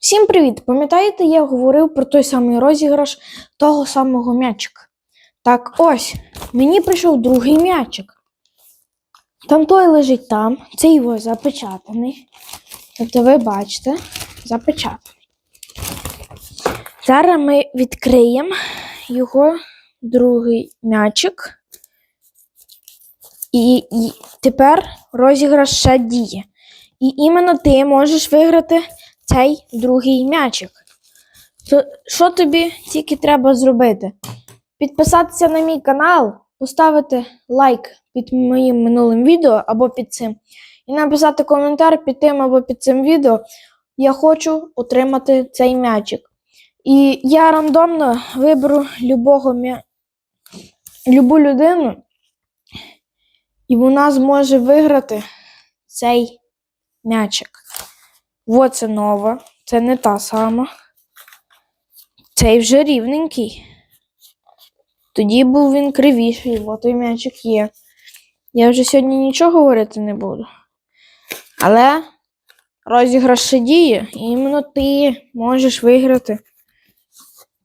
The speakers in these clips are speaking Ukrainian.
Всім привіт! Пам'ятаєте, я говорив про той самий розіграш того самого м'ячика? Так ось, мені прийшов другий м'ячик. Там той лежить там, цей його запечатаний. Тобто ви бачите, запечатаний. Зараз ми відкриємо його другий м'ячик. І, і тепер розіграш ще діє. І іменно ти можеш виграти цей другий м'ячик. То що тобі тільки треба зробити? Підписатися на мій канал, поставити лайк під моїм минулим відео або під цим, і написати коментар під тим або під цим відео. Я хочу отримати цей м'ячик. І я рандомно виберу любого м'я... любу людину, і вона зможе виграти цей м'ячик. Вот це не та сама. Цей вже рівненький. Тоді був він кривіший, от той м'ячик є. Я вже сьогодні нічого говорити не буду. Але розіграш ще діє, і іменно ти можеш виграти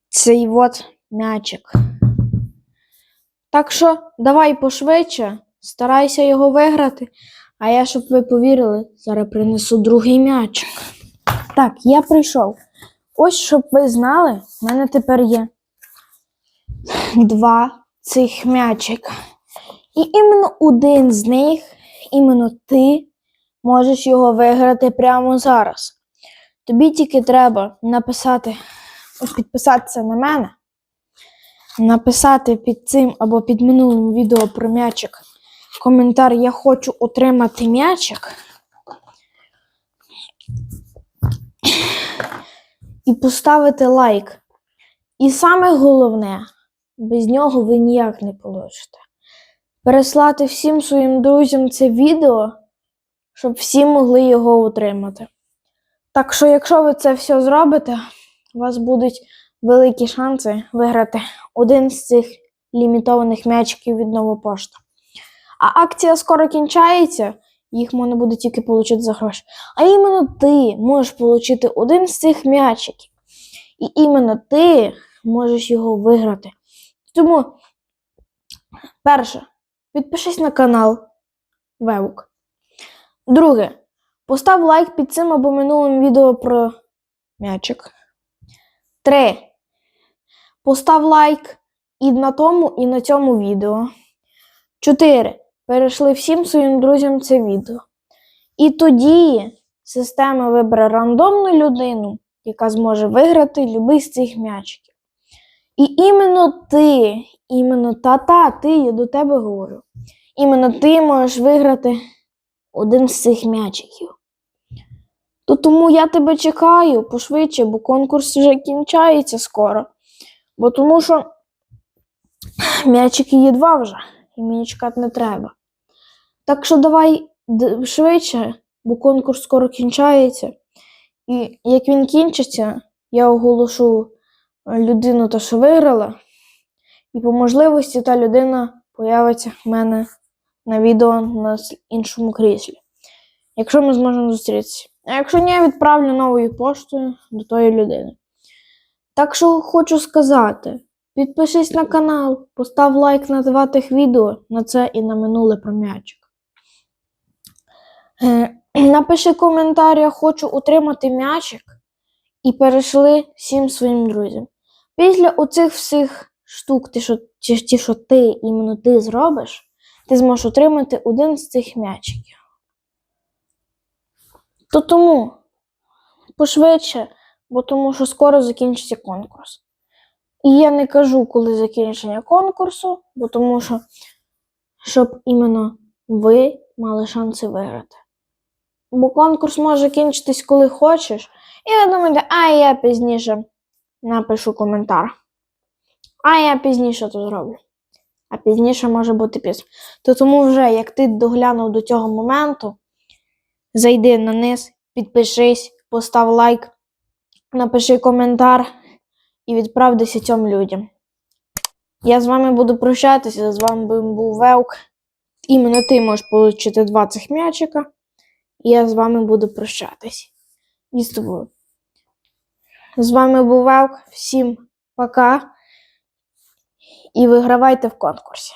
цей от м'ячик. Так що давай пошвидше, старайся його виграти. А я, щоб ви повірили, зараз принесу другий м'ячик. Так, я прийшов. Ось, щоб ви знали, в мене тепер є два цих м'ячика. І іменно один з них, іменно ти можеш його виграти прямо зараз. Тобі тільки треба написати, підписатися на мене, написати під цим або під минулим відео про м'ячик коментар Я хочу отримати м'ячик. І поставити лайк. І саме головне, без нього ви ніяк не положите. Переслати всім своїм друзям це відео, щоб всі могли його отримати. Так що, якщо ви це все зробите, у вас будуть великі шанси виграти один з цих лімітованих м'ячиків від Новопошта. А акція скоро кінчається, їх можна буде тільки отримати за гроші. А іменно ти можеш отримати один з цих м'ячиків. І іменно ти можеш його виграти. Тому, перше, підпишись на канал Вевук. Друге, постав лайк під цим або минулим відео про м'ячик. Три. Постав лайк і на тому, і на цьому відео. 4. Перейшли всім своїм друзям це відео. І тоді система вибере рандомну людину, яка зможе виграти любий з цих м'ячиків. І іменно ти, іменно та-та, ти, я до тебе говорю. Іменно ти можеш виграти один з цих м'ячиків. То тому я тебе чекаю пошвидше, бо конкурс вже кінчається скоро. Бо тому що м'ячики є два вже і мені чекати не треба. Так що давай швидше, бо конкурс скоро кінчається. І як він кінчиться, я оголошу е, людину, та що виграла, і по можливості та людина появиться в мене на відео на іншому кріслі. Якщо ми зможемо зустрітися. А якщо ні, я відправлю новою поштою до тої людини. Так що хочу сказати. Підпишись на канал, постав лайк на два тих відео на це і на минуле про м'ячик. Е, напиши коментар, я хочу отримати м'ячик і перейшли всім своїм друзям. Після оцих всіх штук, ті, що, ті, що ти іменно ти зробиш, ти зможеш отримати один з цих м'ячиків. То тому пошвидше, бо тому що скоро закінчиться конкурс. І я не кажу, коли закінчення конкурсу, бо тому що, щоб іменно ви мали шанси виграти. Бо конкурс може кінчитись, коли хочеш, і ви думаєте, а я пізніше напишу коментар. А я пізніше то зроблю. А пізніше може бути пізно. То тому вже, як ти доглянув до цього моменту, зайди на низ, підпишись, постав лайк, напиши коментар і відправ десятьом людям. Я з вами буду прощатися. З вами був Велк. Іменно ти можеш отримати два цих м'ячика. І я з вами буду прощатись. І з тобою. З вами був Велк. Всім пока. І вигравайте в конкурсі.